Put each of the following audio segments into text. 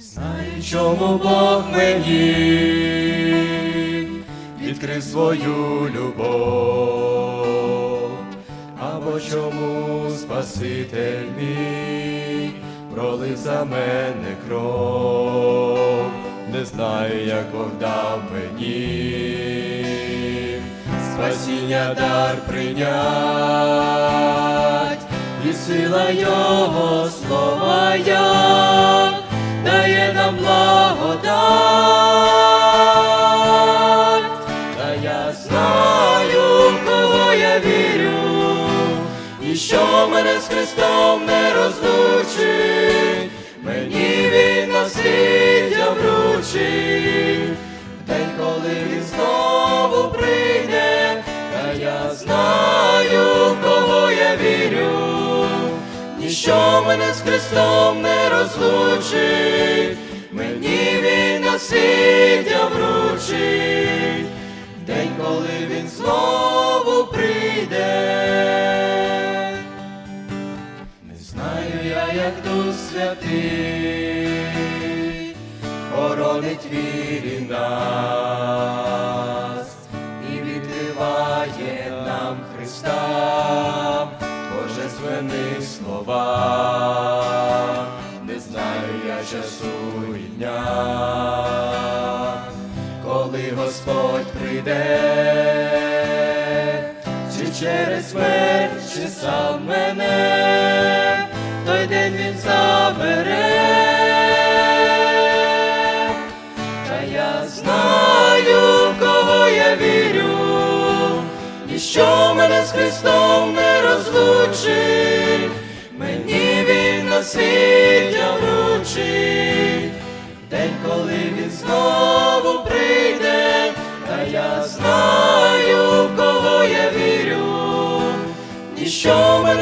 Знаю, чому Бог мені відкрив свою любов, або чому Спаситель мій пролив за мене кров, не знаю, як Бог дав мені спасіння дар прийнять, і сила Його слова я дає благодать, та я знаю, в кого я вірю, і що мене з Христом не розлучить, мені він насліддя вручить, в день, коли він знову прийде, та я знаю, кого я вірю, ніщо мене з Христом не розлучить, насліддя вручить, день, коли він знову прийде. Не знаю я, як Дух Святий хоронить вірі нас і відкриває нам Христа, божественні слова. Не знаю я часу і дня, прийде, чи через смерть, чи сам мене, той день він забере, та я знаю, кого я вірю, ніщо мене з Христом не розлучить, мені він насліддя вручить, в день, коли він знову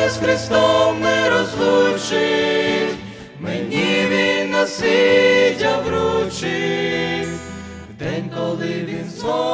з Христом не розлучить, мені він насліддя вручить, в день, коли він прийде.